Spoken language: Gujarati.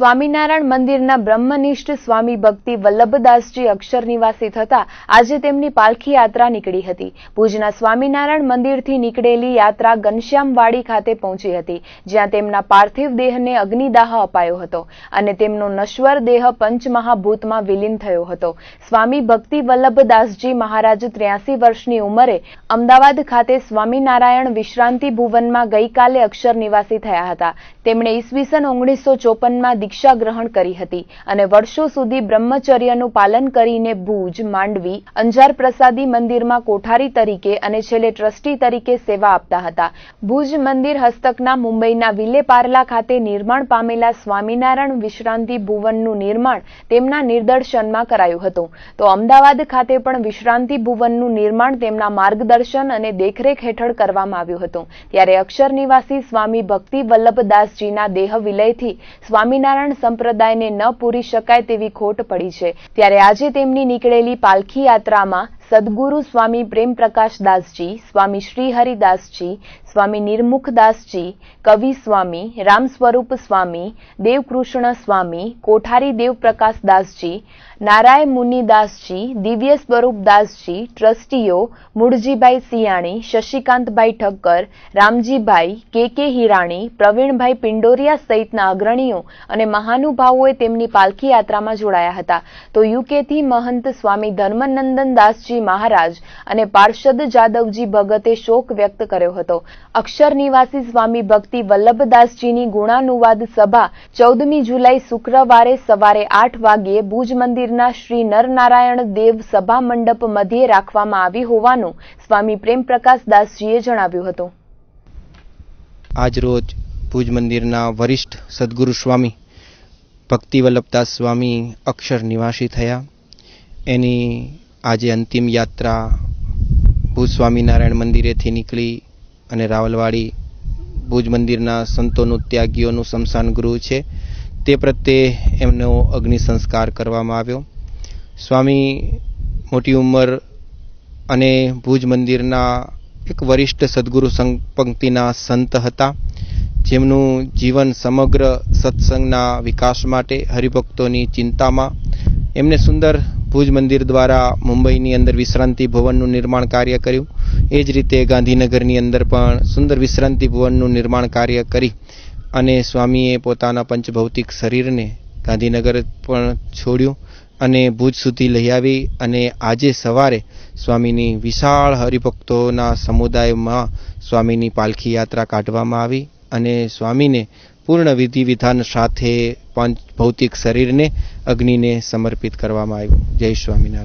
સ્વામિનારાયણ મંદિરના બ્રહ્મનિષ્ઠ સ્વામી ભક્તિ વલ્લભદાસજી અક્ષર નિવાસી થતા આજે તેમની પાલખી યાત્રા નીકળી હતી. ભુજના સ્વામિનારાયણ મંદિરથી નીકળેલી યાત્રા ઘનશ્યામવાડી ખાતે પહોંચી હતી, જ્યાં તેમના પાર્થિવ દેહને અગ્નિદાહ અપાયો હતો અને તેમનો નશ્વર દેહ પંચમહાભૂતમાં વિલીન થયો હતો. સ્વામી ભક્તિ વલ્લભદાસજી મહારાજ ત્ર્યાસી વર્ષની ઉંમરે અમદાવાદ ખાતે સ્વામિનારાયણ વિશ્રાંતિ ભુવનમાં ગઈકાલે અક્ષર નિવાસી થયા હતા. તેમણે ઈસવીસન ઓગણીસો ચોપનમાં દીક્ષા ગ્રહણ કરી હતી અને વર્ષો સુધી બ્રહ્મચર્યનું પાલન કરીને ભુજ, માંડવી અંજાર પ્રસાદી મંદિરમાં કોઠારી તરીકે અને છેલ્લે ટ્રસ્ટી તરીકે સેવા આપતા હતા. ભુજ મંદિર હસ્તકના મુંબઈના વિલે પાર્લા ખાતે નિર્માણ પામેલા સ્વામિનારાયણ વિશ્રાંતિ ભુવનનું નિર્માણ તેમના નિર્દર્શનમાં કરાયું હતું. તો અમદાવાદ ખાતે પણ વિશ્રાંતિ ભુવનનું નિર્માણ તેમના માર્ગદર્શન અને દેખરેખ હેઠળ કરવામાં આવ્યું હતું. ત્યારે અક્ષર નિવાસી સ્વામી ભક્તિ વલ્લભદાસજીના દેહ વિલયથી સ્વામિનારાયણ સંપ્રદાયને ન પૂરી શકાય તેવી ખોટ પડી છે. ત્યારે આજે તેમની નીકળેલી પાલખી યાત્રામાં સદગુરુ સ્વામી પ્રેમ પ્રકાશદાસજી સ્વામી શ્રી હરિદાસજી સ્વામી નિર્મુખદાસજી કવિ સ્વામી રામ સ્વરૂપ સ્વામી દેવકૃષ્ણ સ્વામી કોઠારી દેવપ્રકાશદાસજી નારાયણ નારાય મુનિદાસજી દિવ્ય સ્વરૂપદાસજી ટ્રસ્ટીઓ મૂળજીભાઈ સિયાણી શશિકાંતભાઈ ઠક્કર રામજીભાઈ કે કે હિરાણી પ્રવીણભાઈ પિંડોરિયા સહિતના અગ્રણીઓ અને મહાનુભાવોએ તેમની પાલખી યાત્રામાં જોડાયા હતા. તો યુકેથી મહંત સ્વામી ધર્મનંદન દાસજી મહારાજ અને પાર્ષદ જાદવજી ભગતે શોક વ્યક્ત કર્યો હતો. અક્ષર નિવાસી સ્વામી ભક્તિ વલ્લભદાસજીની ગુણાનુવાદ સભા ચૌદમી જુલાઈ શુક્રવારે સવારે આઠ વાગ્યે ભુજ મંદિરના શ્રી નરનારાયણ દેવ સભા મંડપ મધ્યે રાખવામાં આવી હોવાનું સ્વામી પ્રેમપ્રકાશ જણાવ્યું હતું. આજરોજ ભુજ મંદિરના વરિષ્ઠ સદગુરુ સ્વામી ભક્તિ વલ્લભદાસ સ્વામી અક્ષર નિવાસી થયા. એની આજે અંતિમ યાત્રા ભુજ સ્વામિનારાયણ મંદિરેથી નીકળી અને રાવલવાડી ભુજ મંદિરના સંતોનું ત્યાગીઓનું સ્મશાન ગૃહ છે. તે પ્રત્યે એમનો અગ્નિ સંસ્કાર કરવામાં આવ્યો. સ્વામી મોટી ઉંમર અને ભુજ મંદિરના એક વરિષ્ઠ સદગુરુ પંક્તિના સંત હતા. જેમનું જીવન સમગ્ર સત્સંગના વિકાસ માટે હરિભક્તોની ચિંતામાં એમને સુંદર ભુજ મંદિર દ્વારા મુંબઈની અંદર વિશ્રાંતિ ભવનનું નિર્માણ કાર્ય કર્યું. એ જ રીતે ગાંધીનગરની અંદર પણ સુંદર વિશ્રાંતિ ભવનનું નિર્માણ કાર્ય કરી અને સ્વામીએ પોતાના પંચભૌતિક શરીરને ગાંધીનગર પણ છોડ્યું અને ભુજ સુધી લઈ આવી અને આજે સવારે સ્વામીની વિશાળ હરિભક્તોના સમુદાયમાં સ્વામીની પાલખી યાત્રા કાઢવામાં આવી. અને સ્વામીને પૂર્ણ વિધિ વિધાન સાથે પંચ ભૌતિક શરીરને અગ્નિને સમર્પિત કરવામાં આવ્યું. જય સ્વામિનારાયણ.